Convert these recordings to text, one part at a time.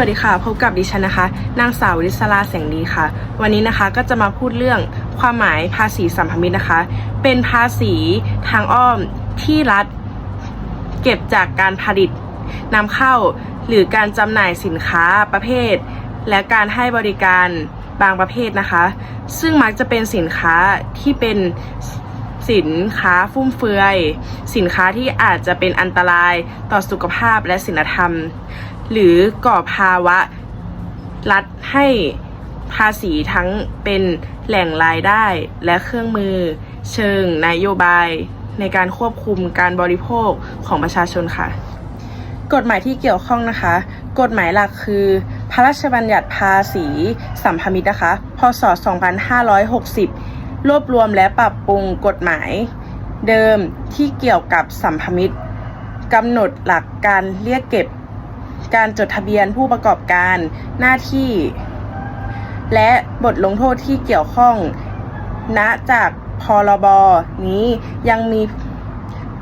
วัสดีค่ะ พบกับดิฉันนะคะ นางสาวริศราแสงดีค่ะ วันนี้นะคะก็จะมาพูดเรื่องความหมายภาษีสัมพมิตนะคะ เป็นภาษีทางอ้อมที่รัฐ เก็บจากการผลิตนำเข้าหรือการจำหน่ายสินค้าประเภท และการให้บริการบางประเภทนะคะ ซึ่งมักจะเป็นสินค้าที่เป็นสินค้าฟุ่มเฟือย สินค้าที่อาจจะเป็นอันตรายต่อสุขภาพและศีลธรรม หรือก่อภาวะ รัฐให้ภาษีทั้งเป็นแหล่งรายได้และเครื่องมือ เชิงนโยบาย ในการควบคุมการบริโภคของประชาชนค่ะ กฎหมายที่เกี่ยวข้องนะคะ กฎหมายหลักคือ พระราชบัญญัติภาษีสัมพมิตนะคะ พศ 2560 รวบรวมและปรับปรุงกฎหมายเดิมที่เกี่ยวกับสัมพมิตกำหนดหลักการเรียกเก็บ การจดทะเบียนผู้ประกอบการหน้าที่ และบทลงโทษที่เกี่ยวข้องณจากพรบนี้ยังมี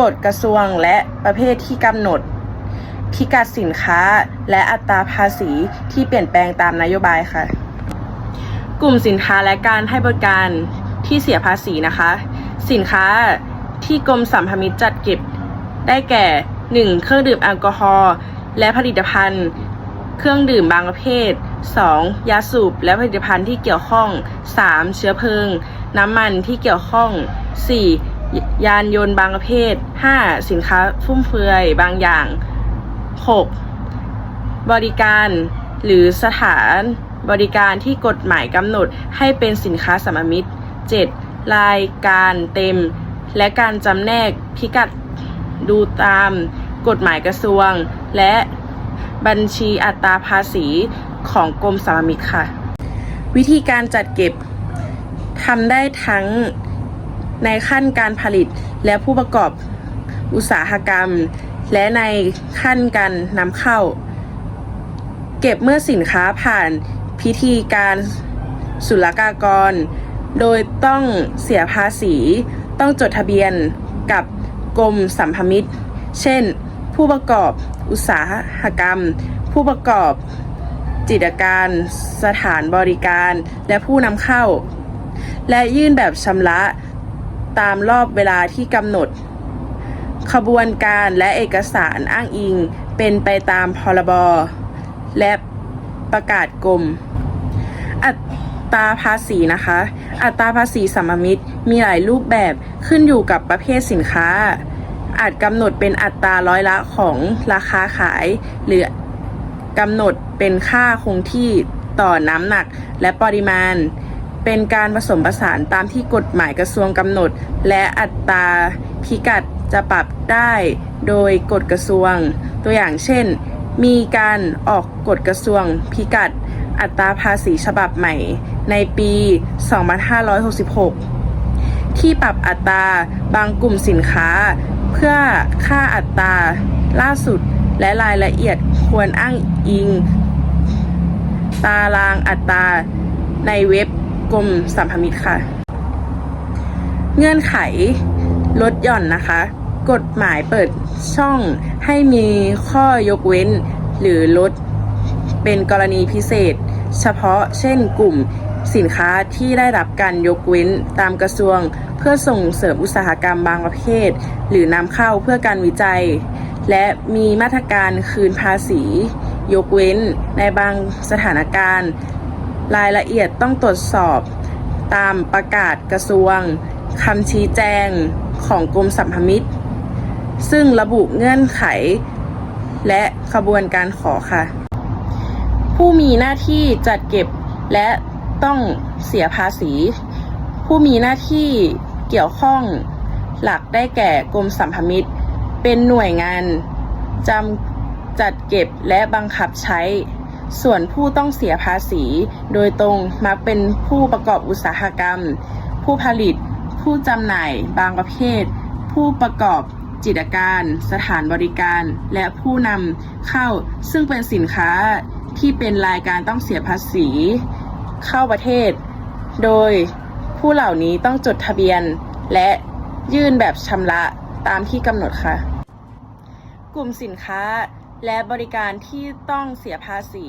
กฎกระทรวงและประเภทที่กำหนดพิกัดสินค้าและอัตราภาษีที่เปลี่ยนแปลงตามนโยบายค่ะ กลุ่มสินค้าและการให้บริการที่เสียภาษีนะคะ สินค้าที่กรมสัมพมิตจัดเก็บได้แก่ 1. เครื่องดื่มแอลกอฮอล์ และผลิตภัณฑ์ เครื่องดื่มบางประเภท 2. ยาสูบและผลิตภัณฑ์ที่เกี่ยวข้อง 3. เชื้อเพลิง น้ำมันที่เกี่ยวข้อง 4. ยานยนต์บางประเภท 5. สินค้าฟุ่มเฟือยบางอย่าง 6. บริการหรือสถานบริการที่กฎหมายกำหนดให้เป็นสินค้าสมมิตร 7. รายการเต็ม และการจำแนกพิกัดดูตาม กฎหมายกระทรวง และบัญชีอัตราภาษีของกรมสรรพมิตค่ะ วิธีการจัดเก็บทำได้ทั้งในขั้นการผลิตและผู้ประกอบอุตสาหกรรม และในขั้นการนำเข้า เก็บเมื่อสินค้าผ่านพิธีการศุลกากร โดยต้องเสียภาษี ต้องจดทะเบียนกับกรมสัมพมิตร เช่น ผู้ประกอบอุตสาหกรรม ผู้ประกอบจิตการสถานบริการ และผู้นำเข้า และยื่นแบบชำระตามรอบเวลาที่กำหนด ขบวนการและเอกสารอ้างอิงเป็นไปตามพรบและประกาศกรมอัตราภาษีนะคะ อัตราภาษีสัมมิตมีหลายรูปแบบขึ้นอยู่กับประเภทสินค้า อาจกำหนดเป็นอัตราร้อยละของราคาขาย หรือกำหนดเป็นค่าคงที่ต่อน้ำหนักและปริมาณ เป็นการผสมผสานตามที่กฎหมายกระทรวงกำหนด และอัตราพิกัดจะปรับได้โดยกฎกระทรวง ตัวอย่างเช่น มีการออกกฎกระทรวงพิกัด อัตราภาษีฉบับใหม่ ในปี 2566 ที่ปรับอัตราบางกลุ่มสินค้า เพื่อค่าอัตราล่าสุดและรายละเอียดควรอ้างอิง ตารางอัตราในเว็บกรมสัมพมิตรค่ะ เงื่อนไขลดหย่อนนะคะ กฎหมายเปิดช่องให้มีข้อยกเว้น หรือลดเป็นกรณีพิเศษ เฉพาะเช่นกลุ่มสินค้าที่ได้รับการยกเว้นตามกระทรวง เพื่อส่งเสริมอุตสาหกรรมบางประเภท หรือนำเข้าเพื่อการวิจัย และมีมาตรการคืนภาษี ยกเว้นในบางสถานการณ์ รายละเอียดต้องตรวจสอบตามประกาศกระทรวงคำชี้แจงของกรมสัมพมิตร ซึ่งระบุเงื่อนไข และขบวนการขอค่ะ ผู้มีหน้าที่จัดเก็บและต้องเสียภาษี ผู้มีหน้าที่เกี่ยวข้องหลักได้แก่กรมสัมพมิตร เป็นหน่วยงานจำจัดเก็บและบังคับใช้ ส่วนผู้ต้องเสียภาษี โดยตรงมักเป็นผู้ประกอบอุตสาหกรรม ผู้ผลิต ผู้จำหน่ายบางประเภท ผู้ประกอบจิตการ สถานบริการ และผู้นำเข้าซึ่งเป็นสินค้าที่เป็นรายการต้องเสียภาษี เข้าประเทศ โดย ผู้เหล่านี้ต้องจดทะเบียน และยื่นแบบชำระตามที่กำหนดค่ะ กลุ่มสินค้าและบริการที่ต้องเสียภาษี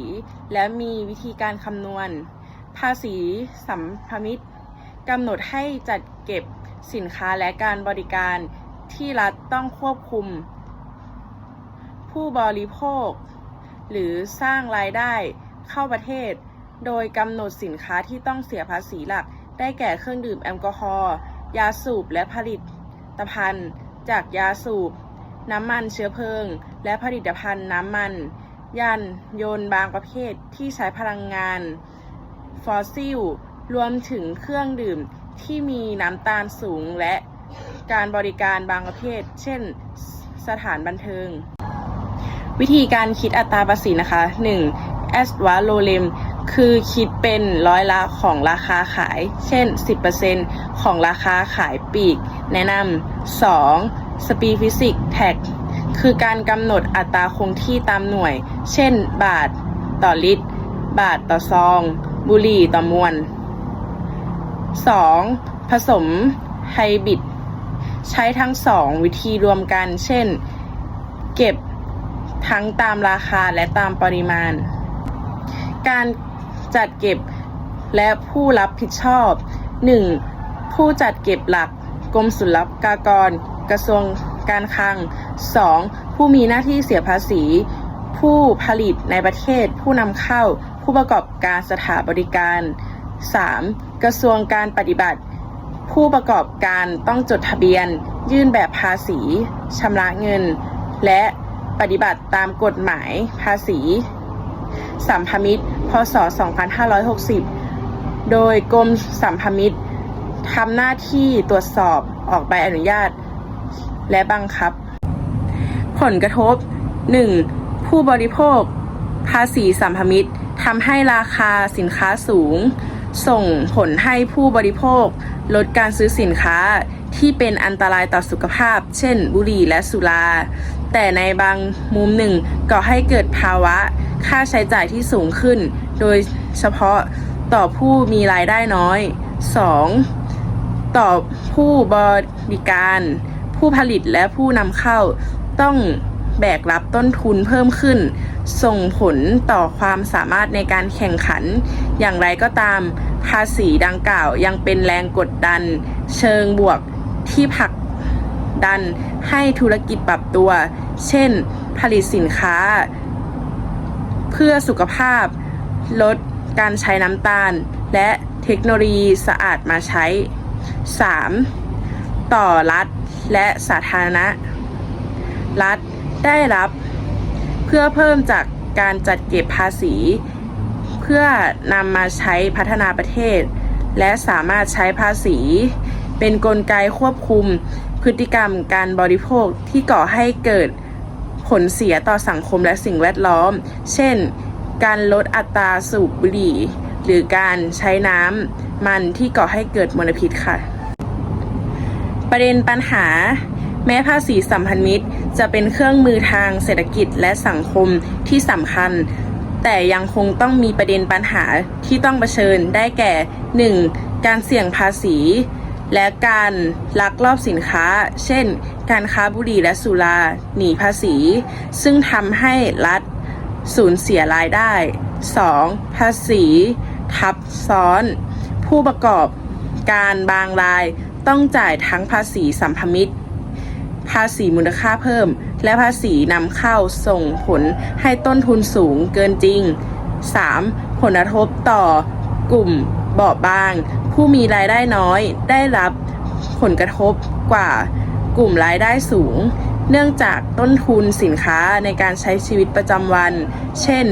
และมีวิธีการคำนวณ ภาษีสัมพมิตรกำหนดให้จัดเก็บสินค้าและการบริการที่รัฐต้องควบคุม ผู้บริโภค หรือสร้างรายได้เข้าประเทศ โดยกำหนดสินค้าที่ต้องเสียภาษีหลัก ได้แก่เครื่องดื่มแอลกอฮอล์ ยาสูบและผลิตภัณฑ์ จากยาสูบ น้ำมันเชื้อเพลิง และผลิตภัณฑ์น้ำมัน ยานยนต์บางประเภทที่ใช้พลังงาน ฟอสซิล รวมถึงเครื่องดื่มที่มีน้ำตาลสูงและการบริการบางประเภท เช่น สถานบันเทิง วิธีการคิดอัตราภาษีนะคะ 1. แอสวาโลเลม คือคิดเป็นร้อยละของราคาขาย เช่น 10%ของราคาขายปีก แนะนำ 2. สปีฟิสิกแท็กคือการกำหนดอัตราคงที่ตามหน่วย เช่น บาทต่อลิตร บาทต่อซอง บุหรี่ต่อมวล 2. ผสมไฮบริดใช้ทั้งสองวิธีรวมกัน เช่น เก็บทั้งตามราคาและตามปริมาณ การ จัดเก็บและผู้รับผิดชอบ 1. ผู้จัดเก็บหลัก กรมศุลกากร กระทรวงการคลัง 2. ผู้มีหน้าที่เสียภาษี ผู้ผลิตในประเทศ ผู้นำเข้า ผู้ประกอบการสถานบริการ 3. กระทรวงการปฏิบัติ ผู้ประกอบการต้องจดทะเบียน ยื่นแบบภาษีชำระเงิน และปฏิบัติตามกฎหมายภาษี สัมพมิตร พศ 2560 โดยกรมสัมพมิตรทำหน้าที่ตรวจสอบออกใบอนุญาต และบังคับ ผลกระทบ 1. ผู้บริโภค ภาษีสัมพมิตรทำให้ราคาสินค้าสูง ส่งผลให้ผู้บริโภค ลดการซื้อสินค้าที่เป็นอันตรายต่อสุขภาพ เช่น บุหรี่และสุรา แต่ในบางมุมหนึ่งก็ให้เกิดภาวะค่าใช้จ่ายที่สูงขึ้น โดยเฉพาะต่อผู้มีรายได้น้อย 2. ต่อผู้บริการ ผู้ผลิตและผู้นำเข้า ต้องแบกรับต้นทุนเพิ่มขึ้น ส่งผลต่อความสามารถในการแข่งขัน อย่างไรก็ตามภาษีดังกล่าวยังเป็นแรงกดดัน เชิงบวกที่ผลัก ดันให้ธุรกิจปรับตัว เช่น ผลิตสินค้า เพื่อสุขภาพ ลดการใช้น้ำตาล และเทคโนโลยีสะอาดมาใช้ 3. ต่อรัฐและสาธารณะ รัฐได้รับ เพื่อเพิ่มจากการจัดเก็บภาษี เพื่อนำมาใช้พัฒนาประเทศ และสามารถใช้ภาษี เป็นนกลไกควบคุม พฤติกรรมการบริโภคที่ก่อให้เกิดผลเสียต่อสังคมและสิ่งแวดล้อม เช่น การลดอัตราสูบบุหรี่ หรือการใช้น้ำมันที่ก่อให้เกิดมลพิษค่ะ ประเด็นปัญหา แม้ภาษีสัมพันธมิตร จะเป็นเครื่องมือทางเศรษฐกิจและสังคมที่สำคัญ แต่ยังคงต้องมีประเด็นปัญหาที่ต้องเผชิญได้แก่ 1. การเสี่ยงภาษี และการลักลอบสินค้า เช่น การค้าบุหรี่และสุรา หนีภาษี ซึ่งทำให้รัฐสูญเสียรายได้ 2. ภาษี ทับซ้อน ผู้ประกอบการบางรายต้องจ่ายทั้งภาษีสัมพมิตร ภาษีมูลค่าเพิ่ม และภาษีนำเข้าส่งผลให้ต้นทุนสูงเกินจริง 3. ผลกระทบต่อกลุ่มเบาบาง ผู้มีรายได้น้อยได้รับผลกระทบกว่ากลุ่มรายได้สูง เนื่องจากต้นทุนสินค้าในการใช้ชีวิตประจำวัน เช่น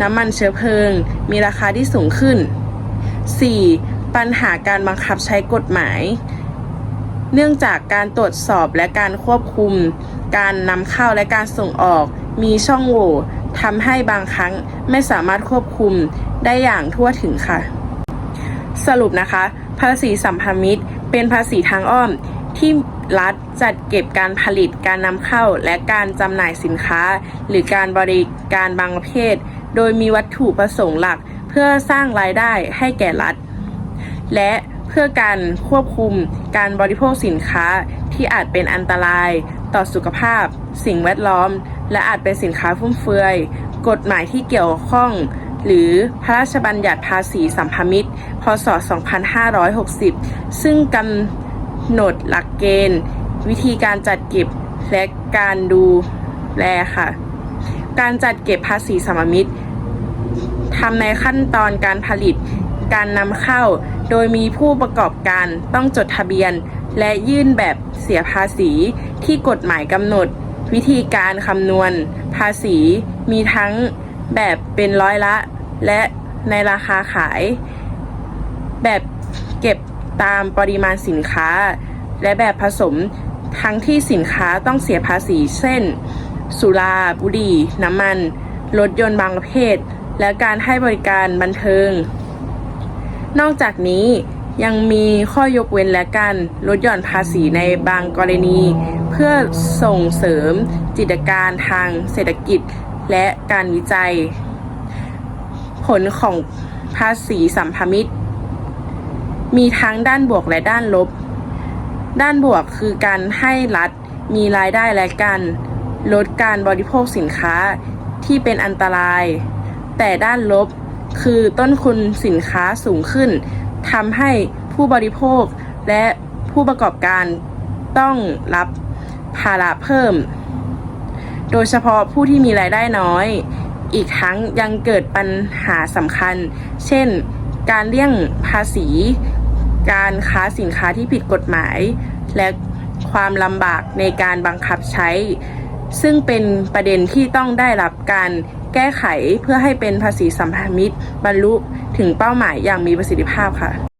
น้ำมันเชื้อเพลิง มีราคาที่สูงขึ้น 4. ปัญหาการบังคับใช้กฎหมาย เนื่องจากการตรวจสอบและการควบคุม การนำเข้าและการส่งออกมีช่องโหว่ทำให้บางครั้งไม่สามารถควบคุมได้อย่างทั่วถึงค่ะ สรุปนะคะ ภาษีสัมพันธมิตร เป็นภาษีทางอ้อมที่รัฐจัดเก็บการผลิตการนำเข้าและการจำหน่ายสินค้า หรือการบริการบางประเภท โดยมีวัตถุประสงค์หลัก เพื่อสร้างรายได้ให้แก่รัฐ และเพื่อการควบคุมการบริโภคสินค้าที่อาจเป็นอันตราย ต่อสุขภาพ สิ่งแวดล้อม และอาจเป็นสินค้าฟุ่มเฟือย กฎหมายที่เกี่ยวข้อง หรือพระราชบัญญัติภาษีสัมพมิตร พศ 2560 ซึ่งกำหนดหลักเกณฑ์ วิธีการจัดเก็บและการดูแลค่ะ การจัดเก็บภาษีสัมพมิตรทำในขั้นตอนการผลิต การนำเข้า โดยมีผู้ประกอบการต้องจดทะเบียน และยื่นแบบเสียภาษีที่กฎหมายกำหนด วิธีการคำนวณ ภาษีมีทั้งแบบเป็นร้อยละ และในราคาขาย แบบเก็บตามปริมาณสินค้า และแบบผสมทั้งที่สินค้าต้องเสียภาษี เช่น สุราบุหรี่ น้ำมัน รถยนต์บางประเภท และการให้บริการบันเทิง นอกจากนี้ยังมีข้อยกเว้นและการลดหย่อนภาษีในบางกรณี เพื่อส่งเสริมกิจการทางเศรษฐกิจและการวิจัย ผลของภาษีสัมพมิตร มีทั้งด้านบวกและด้านลบ ด้านบวกคือการให้รัฐมีรายได้และการลดการบริโภคสินค้าที่เป็นอันตราย แต่ด้านลบคือต้นทุนสินค้าสูงขึ้นทำให้ผู้บริโภคและผู้ประกอบการต้องรับภาระเพิ่ม โดยเฉพาะผู้ที่มีรายได้น้อย อีกทั้งยังเกิดปัญหาสำคัญ เช่น การเลี่ยงภาษี การค้าสินค้าที่ผิดกฎหมาย และความลำบากในการบังคับใช้ ซึ่งเป็นประเด็นที่ต้องได้รับการแก้ไขเพื่อให้เป็นภาษีสัมพามิตรบรรลุถึงเป้าหมายอย่างมีประสิทธิภาพค่ะ